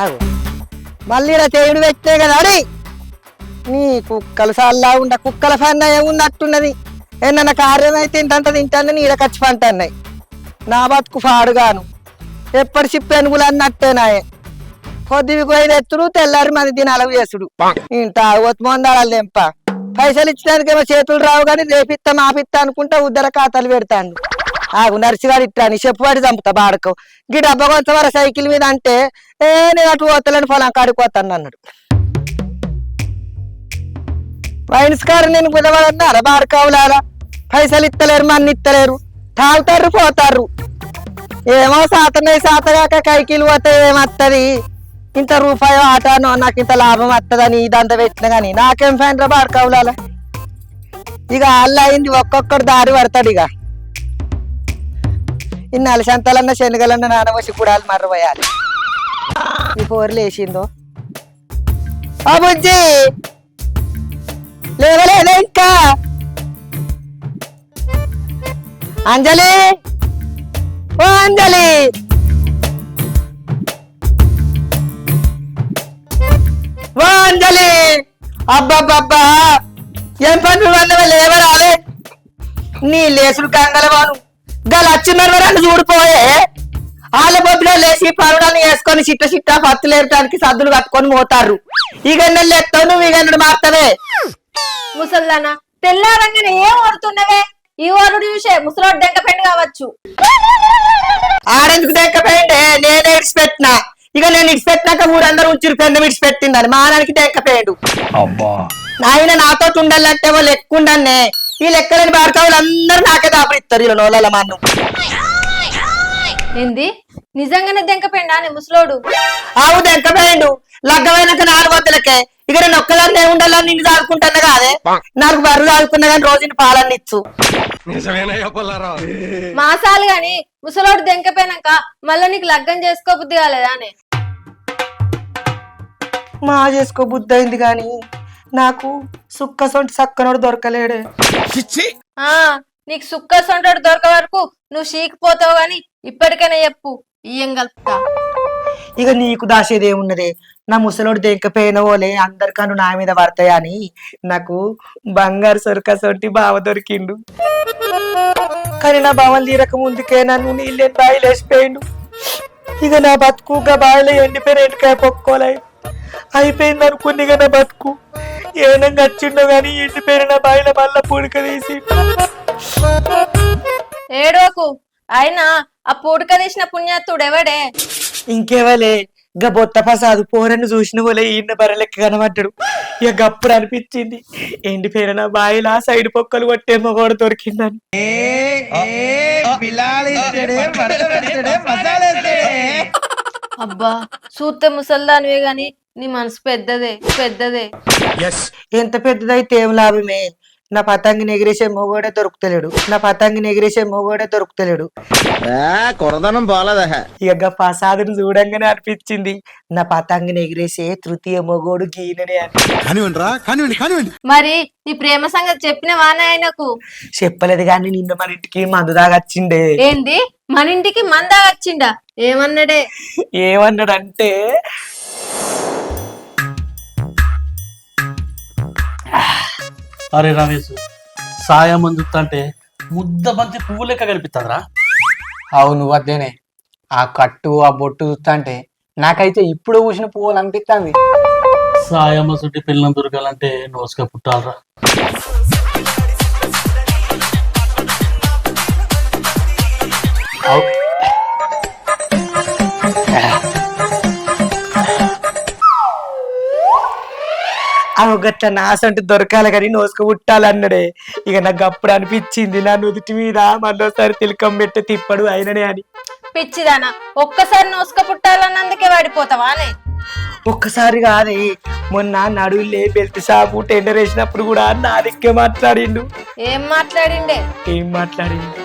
ఆగు. మళ్ళీ ఇలా చేయుడు పెట్టే కదా అడి నీ కుక్కలు సల్లా ఉండ కుక్కల పన్న ఏమున్నట్టున్నది ఏమన్నా కార్యం అయితే ఇంతంత తింటాను నీడ ఖర్చు పంటన్నాయి. నా బతుకు పాడుగాను. ఎప్పటి చిప్పు ఎనుగులు అన్నట్టేనాయే పొద్దువి పోయి ఎత్తుడు తెల్లారి మంది తినాలకు చేసుడు. ఇంత ఒత్తుమందాలు లెంప పైసలు ఇచ్చడానికేమో చేతులు రావు కానీ రేపిత్తా మాపిత్తా అనుకుంటా ఉద్దర ఖాతాలు పెడతాను ఆగు నర్సిగాడు అని చెప్పువాడు చంపుతా బాడకు. గీ డబ్బా కొంచెం సైకిల్ మీద అంటే ఏ నేను అటు పోతలేని పొలం కాడిపోతాను అన్నాడు. వైన్స్ కారు నేను కుదవడన్నారా బాడకావులారా పైసలు ఇత్తలేరు మన్ని ఇత్తలేరు. తాగుతారు పోతారు. ఏమో సాతనే సాతగాక కైకిలు పోతే ఏమత్తది? ఇంత రూపాయి ఆటానో నాకు ఇంత లాభం వస్తుందని ఇదంతా పెట్టిన కానీ నాకేం ఫైన్ రా బాడకావులాల ఇక అల్ల అయింది ఒక్కొక్కడు దారి పడతాడు ఇక. ఇన్ని అలసంతలన్న శనగలన్న నానవసి కూడాలు మర్రపోయాలి ఈ పోరు వేసిందో. ఆ బుజ్జి! లేవలేదా ఇంకా? అంజలి! ఓ అంజలి! ఓ అంజలి! అబ్బబ్బబ్బా! ఏం పని వల్లవే లేవరాలే నీ లేసుడు కంగలవాను. గల వచ్చిన్నారు నన్ను చూడిపోయే. వాళ్ళ బొబ్బిలో లేచి పరుడాన్ని వేసుకొని చిట్ట చిట్ట పత్తులు ఏరటానికి సద్దులు కట్టుకొని పోతారు ఈ గన్నెలు ఎత్తావు నువ్వు ఈ గన్నెడు మారుతావే. ముసల్దానా తెల్లారంగానే ఏం ఓడుతున్నవే ఈ ఓరుడు చూసే ముసలోడు దెంకపెండు కావచ్చు. ఆడెందుకు దెక్కపోయిండే నేనే ఇడిచిపెట్టినా ఇక నేను ఇడిచిపెట్టినాక ఊరందరూ ఉంచిరు పెద్ద విడిచిపెట్టిందని. మానానికి దెక్కపోయాడు నాయన నాతో ఉండాలంటే వాళ్ళు ఎక్కువ ఉండన్నే ఈ లెక్కలేని బాడకావులు అందరూ నాకే దాపరిస్తారు ఇలా నోళ్ళ మన్ను ఏంది? నిజంగానే దెంకపెండా అని ముసలోడు? ఆవు దెక్కపోయిండు లగ్గమైనాక నాలుగు వద్దలకే ఇక నేను ఒక్కదాన్నే ఉండాలని నిన్ను దాడుకుంటున్నా కాదే? నాకు బర్రు దాడుకున్నా కానీ రోజుని పాలన్నీ ఇచ్చు. మాసాలు గాని ముసలోడు దెంకపోయినాక మళ్ళా నీకు లగ్గం చేసుకో బుద్ధి కాలేదా అని? మా చేసుకో బుద్ధి అయింది కానీ నాకు సుక్క సొంటి సక్కనోడు దొరకలేడే. ఆ నీకు సుక్క సొంటాడు దొరక వరకు నువ్వు చీకిపోతావు గాని ఇప్పటికైనా చెప్పు ఇయ్యం కలుపుతా. ఇక నీకు దాసేది ఏమున్నది? నా ముసలోడు దెంకపోయిన వాళ్ళే అందరికను నా మీద పడతాయని నాకు బంగారు సొరక సొంటి బావ దొరికిండు. కానీ నా బావలు తీరక ముందుకే నన్ను నీళ్ళని బాయిలు వేసిపోయిండు ఇక నా బతుకు గా బావిలో ఎండిపోయిన ఎండికాయ పొక్కోలే. అయిపోయింది అనుకుని ఇక నా బతుకు. ఏనంగా వచ్చిండో గానీ ఎండిపోయిన నా బావిలో మళ్ళా పుడక తీసి. ఏడోకు. అయినా ఆ పూటక తీసిన పుణ్యాత్తుడు ఎవడే? ఇంకేవలే? గా బొత్త ప్రసాద్ పోరని చూసిన వాళ్ళే ఈయన బర్రెలెక్క కనబడ్డాడు. ఇక గప్పుడు అనిపించింది. ఎండిపోయిన నా బాయిలా సైడ్ పొక్కలు కొట్టే మగోడు దొరికిందని. అబ్బా చూస్తే ముసల్దానివే గాని నీ మనసు పెద్దదే పెద్దదే. ఎంత పెద్దదైతే ఏం లాభమే. నా పతంగిని ఎగిరేసే మొగోడే దొరుకుతలేడు. నా పతంగిని ఎగిరేసే మొగోడే దొరుకుతలేడు. కొరదనం పోలేదా ఇక ప్రసాద్ని చూడంగానే అనిపించింది. నా పతంగిని ఎగిరేసే తృతీయ మొగోడు గీననే మరి నీ ప్రేమ సంగతి చెప్పిన వానే ఆయనకు? చెప్పలేదు కానీ నిన్న మన ఇంటికి మందు దాగచ్చిండే ఏంది? మన ఇంటికి మందా వచ్చిండా ఏమన్నాడే? ఏమన్నాడంటే అరే రమేష్ సాయం అందుతుంటే ముద్ద బంతి పువ్వు లెక్క కనిపిస్తుందిరా. అవును వద్దేనే ఆ కట్టు ఆ బొట్టు చూస్తుంటే నాకైతే ఇప్పుడు పూసిన పువ్వులు అనిపిస్తుంది. సాయమ్మ చుట్టి పిల్లలు దొరకాలంటే నోసుగా పుట్టాలరా. అవు- ఆ గట్ల నాసంటే దొరకాలి కానీ నోసుకు పుట్టాలన్నాడే ఇక నాకు అప్పుడు అనిపించింది. నా నుదుటి మీద మరోసారి తిలకం పెట్టి తిప్పడు అయిననే అని. పిచ్చిదానా ఒక్కసారి నోసుక పుట్టాలన్నందుకే వాడిపోతావానే ఒక్కసారి కాదే మొన్న నడువులే బెల్ట్ షాపు టెండర్ వేసినప్పుడు కూడా నా దిక్కే మాట్లాడిండు. ఏం మాట్లాడిండే? ఏం మాట్లాడిండు?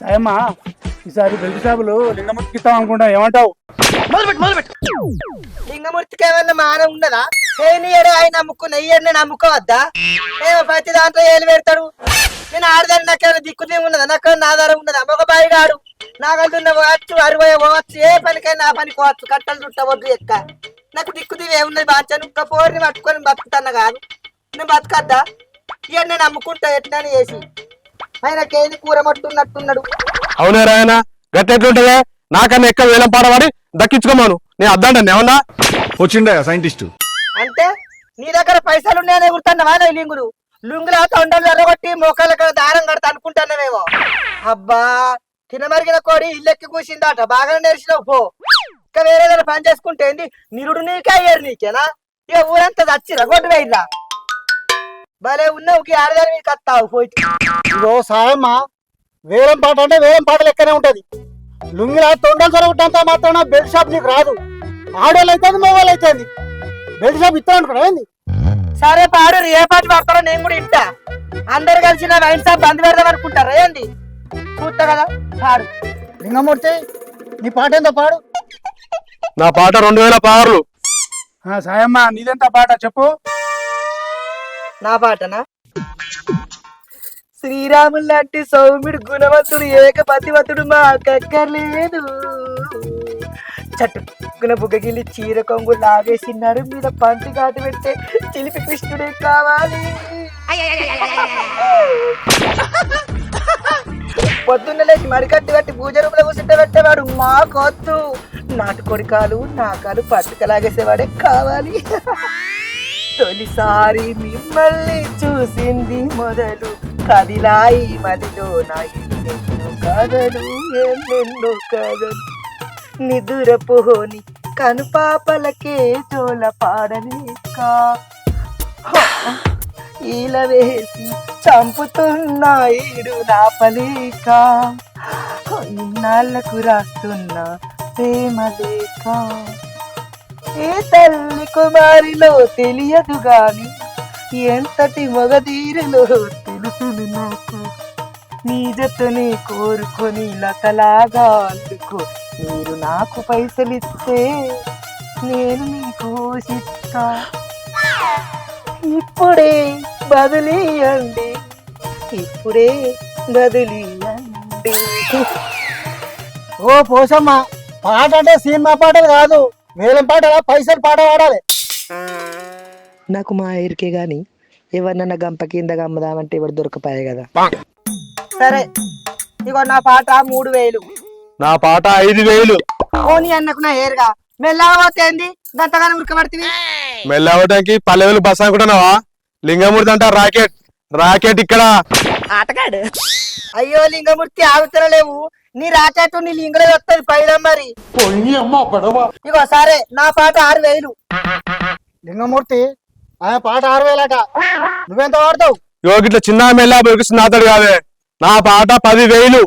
సాయమ్మా ఈసారి బెల్ట్ షాపులు లింగమూర్తికి ఇస్తాం అనుకుంటా. ఏమంటావు? లింగమూర్తికి ఏమన్నా మానం ఉన్నదా? ఏడు ఆయన నమ్ముకున్న నేను నమ్ముకోవద్దా? ఏమో ప్రతి దాంట్లో ఏలు పెడతాడు. నేను ఆడదాన్ని నాకేమైనా దిక్కునే ఉన్నదా? నాకు నా ఆధారం ఉన్నదా? ఒక బాయి గాడు. నాకంటున్న పోవచ్చు అరవై పోవచ్చు ఏ పనికైనా నా పనికి పోవచ్చు. కట్టలు చుట్టవద్దు ఎక్క. నాకు దిక్కు దివి ఏమున్నది బాంచాను ఒక్క పోరిని పట్టుకొని బతుకుతాను కాదు. నేను బతకద్దా? ఇక నేను నమ్ముకుంటా ఎట్లా చేసి. ఆయనకేంది కూర మట్టున్నట్టున్నాడు. అవునే రాయన గట్టెట్లుంటదే నాకన్నా ఎక్కువ వేలం పాడవాడి దక్కించుకోమాను. నేను అద్దండి ఏమన్నా? వచ్చిండే సైంటిస్ట్? అంటే నీ దగ్గర పైసలు ఉన్నాయని గుర్తున్నావా లింగులు? లుంగుల తొండలు ఎర్రగొట్టి మోకాళ్ళ దారం కడతా అనుకుంటానేమో అబ్బా తినమరిగిన కోడి ఇల్లెక్కి కూసిందట. బాగా నేర్చినావు పో. ఇంకా వేరే ఏదైనా పని చేసుకుంటే ఏంది? నిరుడు నీకే అయ్యారు నీకేనా? ఇక ఊరంతా చచ్చిరా? గొడ్డు వేయిరా భలే ఉన్నావు ఆడదాని మీకు వస్తావు పోయి ఇగో సాయమ్మ. వేలం పాట అంటే వేలం పాట లెక్కనే ఉంటది. లుంగిలా తొండలు జరుగుతుంటే మాత్రం బెల్ట్ షాప్ నీకు రాదు. ఆడోళ్ళు అవుతుంది మగవాళ్ళు అవుతుంది బెల్ట్ షాప్ ఇస్తా అనుకున్నావు ఏంది? సరే పాడు ఏ పాట పాడతారో నేను కూడా ఇంటా అందరు కలిసి నా వైన్ షాప్ బంద్ పెడదాం అనుకుంటారా ఏంది? కూర్తా కదా పాడు. లింగమూర్తి నీ పాట ఏందో పాడు. నా పాట రెండు వేల పార్లు ఆ, సాయమ్మ నీదెంత పాట చెప్పు. నా పాటనా? శ్రీరాములు లాంటి సౌమ్యుడు గుణవంతుడు ఏకపతివతుడు మా కక్కర్లేదు చట్టు గుణ బుగ్గగిల్లి చీర కొంగు లాగేసినాడు మీద పంటి కాటు పెట్టే చిలిపి కృష్ణుడే కావాలి. పొద్దున్న లేచి మడికట్టు కట్టి పూజ రూపులో కూర్చుంటే పెట్టేవాడు మా కొత్తు. నాటుకోడి కాలు నా కాలు పట్టుకలాగేసేవాడే కావాలి. తొలిసారి మిమ్మల్ని చూసింది మొదలు. కదిలాయి మదిలో నా ఎన్నెన్నో కథలు ఎన్నెన్నో కథలు నిదురపోని కనుపాపలకే జోల పాడలేక ఈల వేసి చంపుతున్నాయిడు నాపలేక ఇన్నాళ్ళకు రాస్తున్న ప్రేమ లేక. ఏ తల్లి కుమారిలో తెలియదు గాని ఎంతటి మగధీరులో తెలుసును నాకు నీ జతని కోరుకొని లతలాగా అందుకో మీరు నాకు పైసలిస్తే నేను మీకు పోషిస్తా ఇప్పుడే బదిలీయండి. ఇప్పుడే బదిలీయండి. ఓ పోసమ్మ పాట అంటే సినిమా పాటలు కాదు. వేలం పాట పైసలు పాట పాడాలి. నాకు మా ఎరికే గాని ఎవరినన్నా గంప కింద గమ్మదామంటే ఎవరు దొరకపోయాయి కదా. సరే ఇగో నా పాట మూడు వేలు. నా పాట ఐదు వేలు. ఓని అన్నకు నా ఏరుగా. మెల్లగా పోతేంది గంతగానం ఉరకబడుతుంది మెల్లవటానికి పల్లెవేలు బస్ అనుకుంటున్నావా? లింగమూర్తి అంట రాకెట్. రాకెట్ ఇక్కడ. అయ్యో లింగమూర్తి ఆగుతలేవు నీ రాకెట్ నీ లింగడే వస్తుంది పైన మరి ఇగో సరే నా పాట ఆరు వేలు. లింగమూర్తి ఆయన పాట ఆరు వేలట నువ్వెంత వాడతావు యో గిట్ల చిన్న మెల్ల బొరికిస్తుంది అతడు కాదే. నా పాట పది వేలు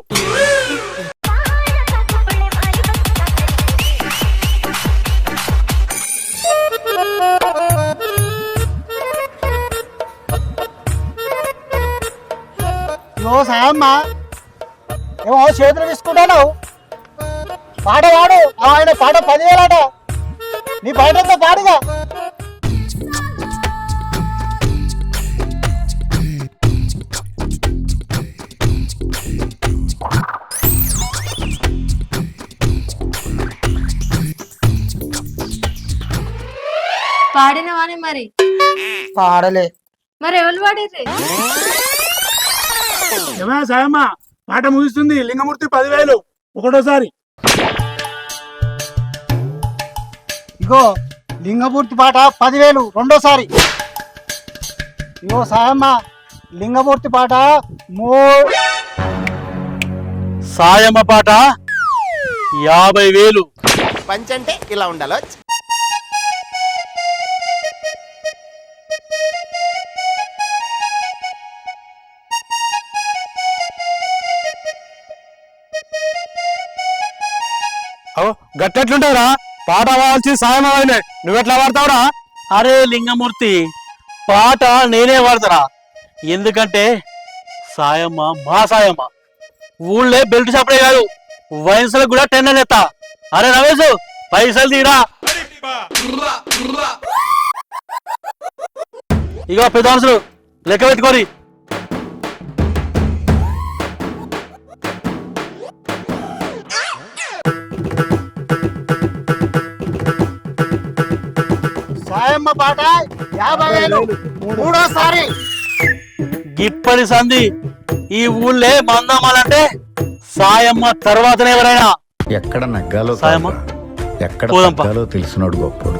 సాయమ్మ ఏమో చేతులు తీసుకుంటాను పాట ఆ ఆయన పాట పదివేలట. నీ పాట పాడుగా? పాడినవానే మరి? పాడలే. మరి ఎవరు పాడిర్రే? సాయమ్మ పాట ముగిస్తుంది లింగమూర్తి పదివేలు ఒకటోసారి. ఇగో లింగమూర్తి పాట పదివేలు రెండోసారి. ఇగో సాయమ్మ లింగమూర్తి పాట మూ సాయమ్మ పాట యాభై వేలు. పంచంటే ఇలా ఉండాలో? గట్టెట్లుంటావురా? పాట వాల్చి సాయం అవ్వాలి. నువ్వెట్లా వాడతావురా అరే లింగమూర్తి పాట నేనే వాడతారా ఎందుకంటే సాయమ్మ మా సాయమ్మ ఊళ్ళే బెల్ట్ షాపులే కాదు వయసులకు కూడా టెండర్ ఎత్తా అరే రమేష్ పైసలు తీరా? ఇగో పెద్ద లెక్క పెట్టుకోరి. సాయమ్మ పాట యాభై వేలు మూడోసారి. గిప్పటి సంధి ఈ ఊళ్ళే మందమ్మాలంటే సాయమ్మ తర్వాతనే ఎవరైనా? ఎక్కడ నగ్గాలో సాయమ్మా? ఎక్కడ పోదాంపా. తగ్గాలో తెలిసినోడు గొప్పోడు.